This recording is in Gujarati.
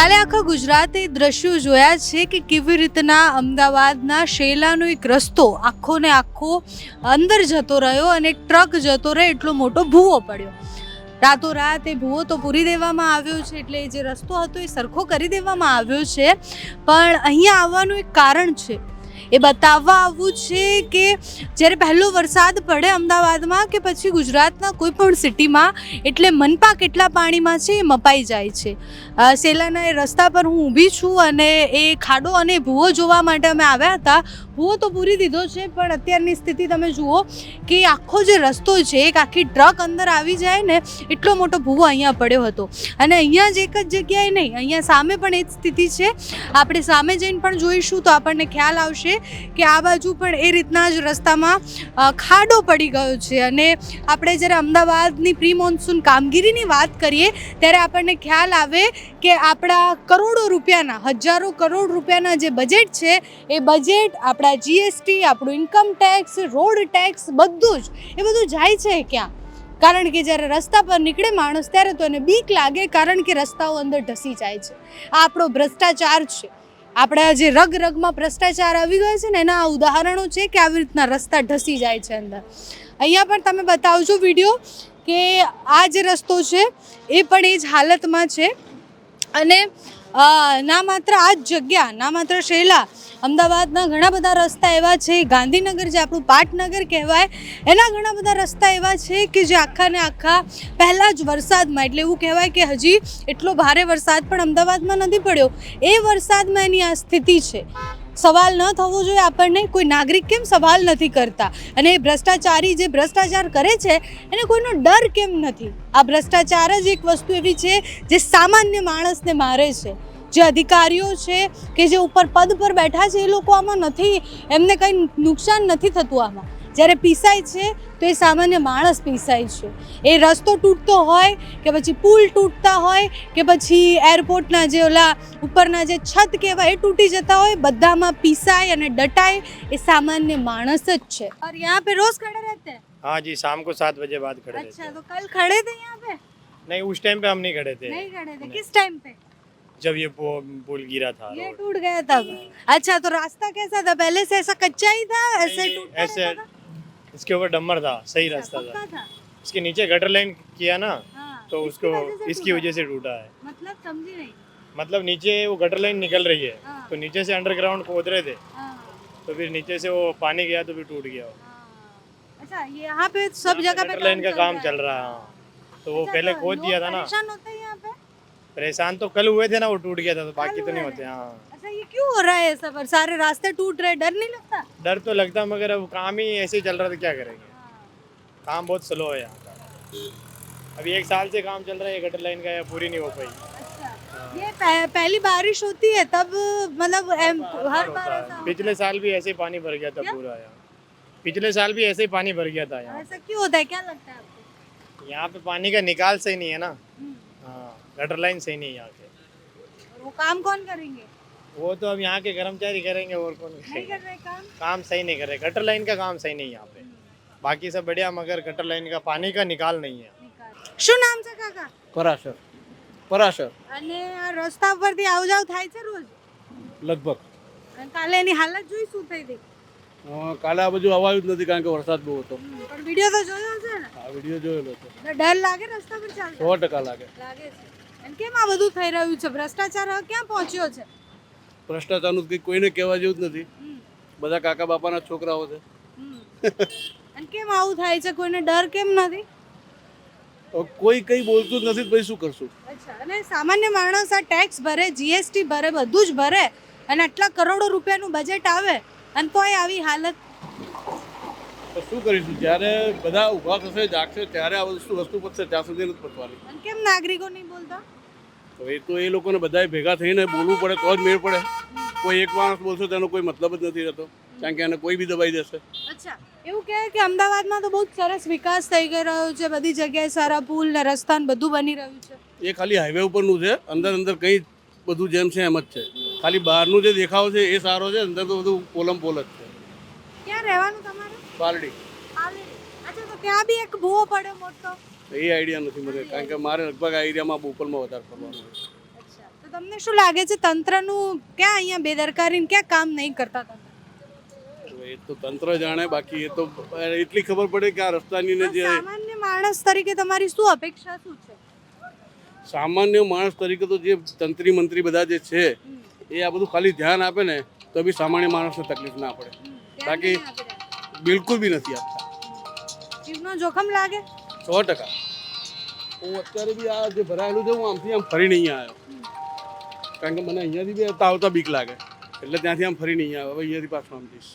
કાલે આખા ગુજરાતે દ્રશ્યો જોયા છે કે કેવી રીતના અમદાવાદના શેલાનો એક રસ્તો આખો ને આખો અંદર જતો રહ્યો અને એક ટ્રક જતો રહ્યો એટલો મોટો ભૂવો પડ્યો. રાતોરાત એ ભૂવો તો પૂરી દેવામાં આવ્યો છે એટલે જે રસ્તો હતો એ સરખો કરી દેવામાં આવ્યો છે. પણ અહીંયા આવવાનું એક કારણ છે. એ બતાવવા આવવું છે કે જ્યારે પહેલો વરસાદ પડે અમદાવાદમાં કે પછી ગુજરાતના કોઈ પણ સિટીમાં, એટલે મનપા કેટલા પાણીમાં છે એ મપાઈ જાય છે. સેલાના એ રસ્તા પર હું ઊભી છું અને એ ખાડો અને ભૂવો જોવા માટે અમે આવ્યા હતા. ભૂવો તો પૂરી દીધો છે, પણ અત્યારની સ્થિતિ તમે જુઓ કે આખો જે રસ્તો છે, એક આખી ટ્રક અંદર આવી જાય ને, એટલો મોટો ભૂવો અહીંયા પડ્યો હતો. અને અહીંયા જ એક જ જગ્યાએ નહીં, અહીંયા સામે પણ એ જ સ્થિતિ છે. આપણે સામે જઈને પણ જોઈશું તો આપણને ખ્યાલ આવશે કે આ બાજુ પણ એ રીતના જ રસ્તામાં ખાડો પડી ગયો છે. અને આપણે જ્યારે અમદાવાદની પ્રી મોન્સૂન કામગીરીની વાત કરીએ, ત્યારે આપણને ખ્યાલ આવે કે આપણા કરોડો રૂપિયાના, હજારો કરોડ રૂપિયાના જે બજેટ છે, એ બજેટ આપણા જીએસટી આપણું ઇન્કમ ટેક્સ રોડ ટેક્સ બધું જ. એ બધું જાય છે ક્યાં? કારણ કે જ્યારે રસ્તા પર નીકળે માણસ ત્યારે તો એને બીક લાગે, કારણ કે રસ્તાઓ અંદર ઢસી જાય છે. આ આપણો ભ્રષ્ટાચાર છે. આપણા જે રગ રગમાં ભ્રષ્ટાચાર આવી ગયો છે ને, એના ઉદાહરણો છે કે આવી રીતના રસ્તા ઢસી જાય છે અંદર. અહીંયા પણ તમે બતાવજો વીડિયો કે આ જે રસ્તો છે, એ પણ એ જ હાલતમાં છે. અને ના માત્ર આ જ જગ્યા, ના માત્ર શેલા, અમદાવાદના ઘણા બધા રસ્તા એવા છે. ગાંધીનગર જે આપણું પાટનગર કહેવાય, એના ઘણા બધા રસ્તા એવા છે કે જે આખા ને આખા પહેલાં જ વરસાદમાં, એટલે એવું કહેવાય કે હજી એટલો ભારે વરસાદ પણ અમદાવાદમાં નથી પડ્યો. એ વરસાદમાં એની આ સ્થિતિ છે. સવાલ ન થવો જોઈએ આપણને, કોઈ નાગરિક કેમ સવાલ નથી કરતા? અને એ ભ્રષ્ટાચારી જે ભ્રષ્ટાચાર કરે છે, એને કોઈનો ડર કેમ નથી? આ ભ્રષ્ટાચાર જ એક વસ્તુ એવી છે જે સામાન્ય માણસને મારે છે. જે અધિકારીઓ છે કે જે ઉપર પદ પર બેઠા છે એ લોકો આમાં નથી એમને કંઈ નુકસાન નથી થતું આમાં જ્યારે પીસાય છે તો એ સામાન્ય માણસ પીસાય છે એ રસ્તો તૂટતો હોય કે પછી પુલ તૂટતા હોય કે પછી એરપોર્ટના જે ઓલા ઉપરના જે છત કહેવાય એ તૂટી જતા હોય બધામાં પીસાય અને ડટાય એ સામાન્ય માણસ જ છે और यहाँ पे रोज खड़े रहते हैं हाँ जी शाम को सात बजे बाद खड़े रहते अच्छा हैं तो कल खड़े थे यहाँ पे नहीं उस टाइम पे हम नहीं खड़े थे नहीं खड़े थे नहीं। किस टाइम पे जब ये पुल गिरा था ये टूट गया तब अच्छा तो रास्ता कैसा था? पहले से ऐसा कच्चा ही था? ऐसे ऐसे इसके ऊपर डम्बर था सही अच्छा, रास्ता था। था। इसके नीचे गटर लाइन किया ना हाँ, तो उसको इसकी वजह से टूटा है। मतलब समझी नहीं। मतलब नीचे वो गटर लाइन निकल रही है हाँ। तो नीचे से अंडरग्राउंड खोद रहे थे हाँ, तो फिर नीचे से वो पानी गया तो फिर टूट गया वो। हाँ। अच्छा यहाँ पे सब जगह पे गटर लाइन का काम चल रहा है हाँ। तो वो अच्छा, पहले तो खोद दिया था ना। परेशान हैं तो कल हुए थे ना वो टूट गया था तो बाकी तो नहीं होते हाँ। अच्छा ये क्यों हो रहा है सब सारे रास्ते टूट रहे डर नहीं लगता? डर तो लगता मगर अब काम ही ऐसे ही चल रहा था क्या करेंगे? काम बहुत स्लो है यहाँ का। अभी एक साल से काम चल रहा है ये गटर लाइन का ये पूरी नहीं हो पाई। अच्छा ये पह, पहली बारिश होती है तब मतलब एम- हर बार ऐसा पिछले साल भी ऐसे ही पानी भर गया था पूरा यहाँ पिछले साल भी ऐसे ही पानी भर गया था यहाँ। ऐसा क्यों होता है? क्या लगता है आपको? यहाँ पे पानी का निकाल सही नहीं है ना। हम्म, हाँ गटर लाइन सही नहीं है यहाँ पे और वो काम कौन करेंगे वो तो अब यहाँ के कर्मचारी करेंगे और कौन नहीं करेगा कर रहे काम काम सही नहीं कर रहे गटर लाइन का काम सही नहीं है यहाँ पे बाकी सब बढ़िया मगर गटर लाइन का पानी का निकाल नहीं है નિકાલ. શું નામ છે કાકા પરાશર પરાશર અને આ રસ્તા પરથી આવ જાવ થાય છે રોજ લગભગ અને કાલે એની હાલત જોઈ શું થઈ હતી અ, કાલે આ બાજુ અવાયું જ નથી કારણ કે વરસાદ બહુ હતો હમ, પણ વિડીયો તો જોયો છે ને આ વિડીયો જોયેલો છે એટલે ડર લાગે રસ્તા પર ચાલતા સો ટકા લાગે લાગે છે અને કેમ આ બધું થઈ રહ્યું છે? ભ્રષ્ટાચાર હવે ક્યાં પહોંચ્યો છે? ભ્રષ્ટાચારનું કંઈ કોઈને કહેવા જેવું જ નથી. બધા કાકા બાપાના છોકરાઓ છે. અને કેમ આવું થાય છે? કોઈને ડર કેમ નથી? કોઈ કંઈ બોલતું જ નથી તો પછી શું કરશું? અચ્છા. અને સામાન્ય માણસ આ ટેક્સ ભરે જીએસટી ભરે બધું જ ભરે અને આટલા કરોડો રૂપિયાનું બજેટ આવે અને તોય આવી હાલત તો શું કરીશું? જ્યારે બધા ઊભા થશે જાગશે ત્યારે આ વસ્તુ વસ્તુ પતશે ત્યાં સુધી નથી પતવાની કેમ નાગરિકો નહીં બોલતા? તો એ તો એ લોકોને બધાએ ભેગા થઈને બોલવું પડે તો જ મેળ પડે. કોઈ એક માણસ બોલશે તેનો કોઈ મતલબ જ નથી રહેતો. કારણ કે એને કોઈ બી દબાઈ દેશે. અચ્છા. એવું કહે કે અમદાવાદમાં તો બહુ સરસ વિકાસ થઈ ગઈ રહ્યો છે. બધી જગ્યાએ સારા પુલ ને રસ્તા ને બધું બની રહ્યું છે. એ ખાલી હાઈવે ઉપરનું છે. અંદર અંદર કંઈ બધું જેમ છે એમ જ છે. ખાલી બહારનું જે દેખાવ છે એ સારો છે અંદર તો બધું પોલમ પોલ જ છે. ક્યાં રહેવાનું તમારું? પાલડી. પાલડી. અચ્છા તો ત્યાં બી એક ભૂવો પડ્યો મોટો. એ આઈડિયા નથી મને. કારણ કે મારે લગભગ આ એરિયામાં બોપલમાં વધારે ફરવાનું છે અચ્છા તો તમને શું લાગે છે તંત્રનું ક્યાં અહીંયા બેદરકારીને ક્યાં કામ નહીં કરતા એ તો તંત્ર જાણે બાકી એ તો એટલી ખબર પડે કે આ રસ્તાની ને જે સામાન્ય માણસ તરીકે તમારી શું અપેક્ષા શું છે? સામાન્ય માણસ તરીકે તો જે તંત્રી મંત્રી બધા જે છે એ આ બધું ખાલી ધ્યાન આપે ને તો બી સામાન્ય માણસને તકલીફ ના પડે. બાકી બિલકુલ બી નથી આપતા. જીવનો જોખમ લાગે? સો ટકા. હું અત્યારે બી આ જે ભરાયેલું છે હું આમથી આમ ફરીને અહીંયા આવ્યો. કારણ કે મને અહીંયાથી બી આવતા બીક લાગે. એટલે ત્યાંથી આમ ફરીને અહીંયા આવ્યો. હવે અહીંયાથી પાછો આમ જઈશ.